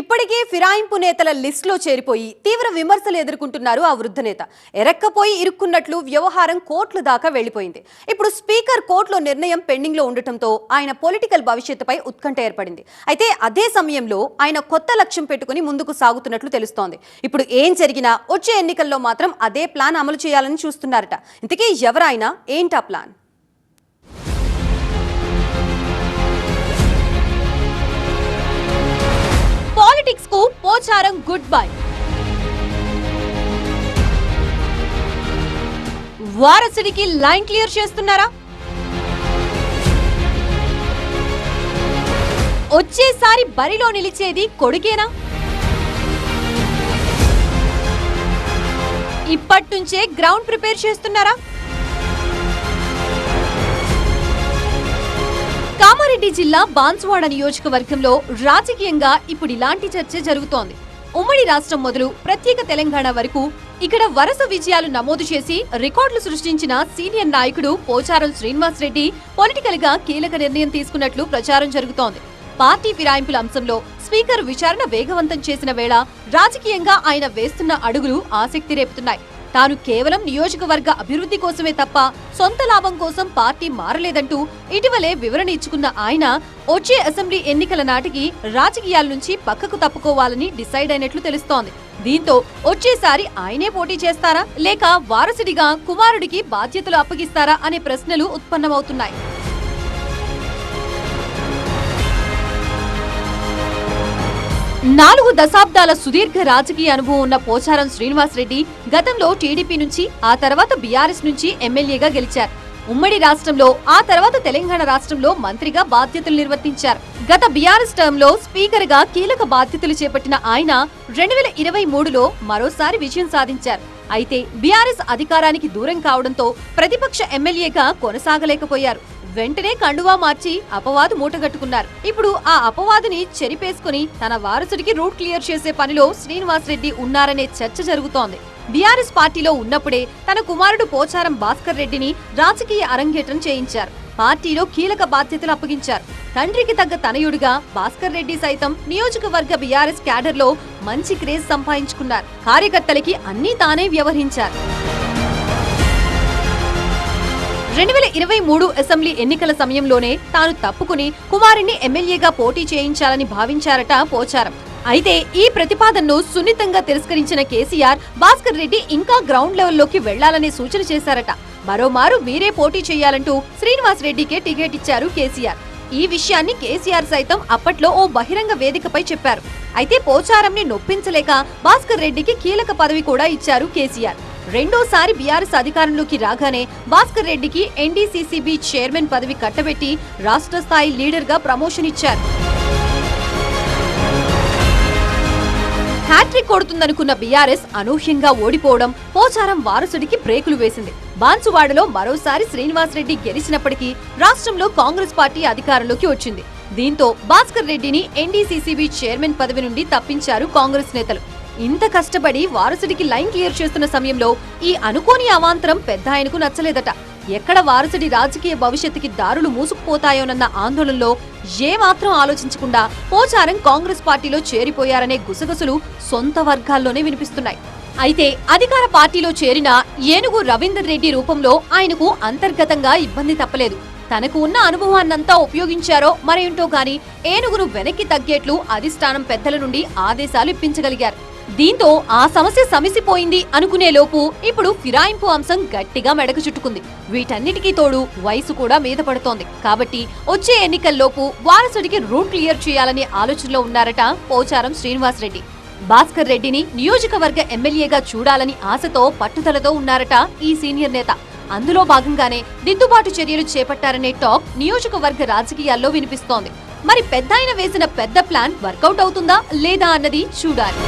ఇప్పటికే ఫిరాయింపు నేతల లిస్టులో చేరిపోయి తీవ్ర విమర్శలు ఎదుర్కొంటున్నారు ఆ వృద్ధ నేత. ఎరక్కపోయి ఇరుక్కున్నట్లు వ్యవహారం కోర్టుల దాకా వెళ్ళిపోయింది ఇప్పుడు స్పీకర్ కోర్టులో నిర్ణయం పెండింగ్లో ఉండటంతో ఆయన పొలిటికల్ భవిష్యత్తుపై ఉత్కంఠ ఏర్పడింది. అయితే అదే సమయంలో ఆయన కొత్త లక్ష్యం పెట్టుకుని ముందుకు సాగుతున్నట్లు తెలుస్తోంది. ఇప్పుడు ఏం జరిగినా వచ్చే ఎన్నికల్లో మాత్రం అదే ప్లాన్ అమలు చేయాలని చూస్తున్నారట. ఇంతకీ ఎవరైనా ఏంటా plan? Pocharam good bye. వారసుడికి line clear చేస్తున్నారా? వచ్చేసారి బరిలో నిలిచేది కొడుకేనా? ఇప్పట్నుంచే గ్రౌండ్ ప్రిపేర్ చేస్తున్నారా? కామారెడ్డి జిల్లా బాన్సువాడ నియోజకవర్గంలో రాజకీయంగా ఇప్పుడు ఇలాంటి చర్చ జరుగుతోంది. ఉమ్మడి రాష్ట్రం మొదలు ప్రత్యేక తెలంగాణ వరకు ఇక్కడ వరుస విజయాలు నమోదు చేసి రికార్డులు సృష్టించిన సీనియర్ నాయకుడు పోచారం శ్రీనివాస్ రెడ్డి పొలిటికల్గా కీలక నిర్ణయం తీసుకున్నట్లు ప్రచారం జరుగుతోంది. పార్టీ ఫిరాయింపుల అంశంలో స్పీకర్ విచారణ వేగవంతం చేసిన వేళ రాజకీయంగా ఆయన వేస్తున్న అడుగులు ఆసక్తి రేపుతున్నాయి. తాను కేవలం నియోజకవర్గ అభివృద్ధి కోసమే తప్ప సొంత లాభం కోసం పార్టీ మారలేదంటూ ఇటీవలే వివరణ ఇచ్చుకున్న ఆయన వచ్చే అసెంబ్లీ ఎన్నికల నాటికి రాజకీయాల నుంచి పక్కకు తప్పుకోవాలని డిసైడ్ అయినట్లు తెలుస్తోంది. దీంతో వచ్చేసారి ఆయనే పోటీ చేస్తారా? లేక వారసుడిగా కుమారుడికి బాధ్యతలు అప్పగిస్తారా? అనే ప్రశ్నలు ఉత్పన్నమవుతున్నాయి. నాలుగు దశాబ్దాల సుదీర్ఘ రాజకీయ అనుభవం ఉన్న పోచారం శ్రీనివాస్ రెడ్డి గతంలో టీడీపీ నుంచి ఆ తర్వాత బీఆర్ఎస్ నుంచి ఎమ్మెల్యేగా గెలిచారు. ఉమ్మడి రాష్ట్రంలో ఆ తర్వాత తెలంగాణ రాష్ట్రంలో మంత్రిగా బాధ్యతలు నిర్వర్తించారు. గత బీఆర్ఎస్ టర్మ్లో స్పీకర్గా కీలక బాధ్యతలు చేపట్టిన ఆయన రెండు వేల ఇరవై మూడులో మరోసారి విజయం సాధించారు. అయితే బీఆర్ఎస్ అధికారానికి దూరం కావడంతో ప్రతిపక్ష ఎమ్మెల్యేగా కొనసాగలేకపోయారు. వెంటనే కండువా మార్చి అపవాదు మూటగట్టుకున్నారు ఇప్పుడు ఆ అపవాదిని చెరిపేసుకుని తన వారసుడికి రూట్ క్లియర్ చేసే పనిలో శ్రీనివాస్ రెడ్డి ఉన్నారనే చర్చ జరుగుతోంది. బీఆర్ఎస్ పార్టీలో ఉన్నప్పుడే తన కుమారుడు పోచారం భాస్కర్ రెడ్డిని రాజకీయ అరంగేట్రం చేయించారు. పార్టీలో కీలక బాధ్యతలు అప్పగించారు. తండ్రికి తగ్గ తనయుడిగా భాస్కర్ రెడ్డి సైతం నియోజకవర్గ బీఆర్ఎస్ క్యాడర్లో మంచి క్రేజ్ సంపాదించుకున్నారు. కార్యకర్తలకి అన్నీ తానే వ్యవహరించారు. రెండు వేల ఇరవై మూడు అసెంబ్లీ ఎన్నికల సమయంలోనే తాను తప్పుకుని కుమారుణ్ణి ఎమ్మెల్యేగా పోటీ చేయించాలని భావించారట పోచారం. అయితే ఈ ప్రతిపాదనను సున్నితంగా తిరస్కరించిన కేసీఆర్ భాస్కర్ రెడ్డి ఇంకా గ్రౌండ్ లెవెల్లోకి వెళ్ళాలనే సూచన చేశారట. మరోమారు వీరే పోటీ చేయాలంటూ శ్రీనివాస్ రెడ్డికే టికెట్ ఇచ్చారు కేసీఆర్. ఈ విషయాన్ని కేసీఆర్ సైతం అప్పట్లో ఓ బహిరంగ వేదికపై చెప్పారు. అయితే పోచారంని నొప్పించలేక భాస్కర్ రెడ్డికి కీలక పదవి కూడా ఇచ్చారు కేసీఆర్. రెండోసారి బీఆర్ఎస్ అధికారంలోకి రాగానే భాస్కర్ రెడ్డికి ఎన్డీసీసీబీ చైర్మన్ పదవి కట్టబెట్టి రాష్ట్ర స్థాయి లీడర్గా ప్రమోషన్ ఇచ్చారు. హ్యాట్రిక్ కొడుతుందనుకున్న బీఆర్ఎస్ అనూహ్యంగా ఓడిపోవడం పోచారం వారసుడికి బ్రేకులు వేసింది. బాన్సువాడలో మరోసారి శ్రీనివాస్ రెడ్డి గెలిచినప్పటికీ రాష్ట్రంలో కాంగ్రెస్ పార్టీ అధికారంలోకి వచ్చింది. దీంతో భాస్కర్ రెడ్డిని ఎన్డీసీసీబీ చైర్మన్ పదవి నుండి తప్పించారు కాంగ్రెస్ నేతలు. ఇంత కష్టపడి వారసుడికి లైన్ క్లియర్ చేస్తున్న సమయంలో ఈ అనుకోని అవాంతరం పెద్ద ఆయనకు నచ్చలేదట. ఎక్కడ వారసుడి రాజకీయ భవిష్యత్తుకి దారులు మూసుకుపోతాయోనన్న ఆందోళనలో ఏమాత్రం ఆలోచించకుండా పోచారం కాంగ్రెస్ పార్టీలో చేరిపోయారనే గుసగుసలు సొంత వర్గాల్లోనే వినిపిస్తున్నాయి. అయితే అధికార పార్టీలో చేరిన ఏనుగు రవీందర్ రెడ్డి రూపంలో ఆయనకు అంతర్గతంగా ఇబ్బంది తప్పలేదు. తనకు ఉన్న అనుభవాన్నంతా ఉపయోగించారో మరేంటో గాని ఏనుగును వెనక్కి తగ్గేట్లు అధిష్టానం పెద్దల నుండి ఆదేశాలు ఇప్పించగలిగారు. దీంతో ఆ సమస్య సమసిపోయింది అనుకునేలోపు ఇప్పుడు ఫిరాయింపు అంశం గట్టిగా మెడకు చుట్టుకుంది. వీటన్నిటికీ తోడు వయసు కూడా మీద పడుతోంది. కాబట్టి వచ్చే ఎన్నికల్లోపు వారసుడికి రూట్ క్లియర్ చేయాలనే ఆలోచనలో ఉన్నారట పోచారం శ్రీనివాస్ రెడ్డి భాస్కర్ రెడ్డిని నియోజకవర్గ ఎమ్మెల్యేగా చూడాలని ఆశతో పట్టుదలతో ఉన్నారట ఈ సీనియర్ నేత. అందులో భాగంగానే దిద్దుబాటు చర్యలు చేపట్టారనే టాక్ నియోజకవర్గ రాజకీయాల్లో వినిపిస్తోంది. మరి పెద్దాయన వేసిన పెద్ద ప్లాన్ వర్కౌట్ అవుతుందా లేదా అన్నది చూడాలి.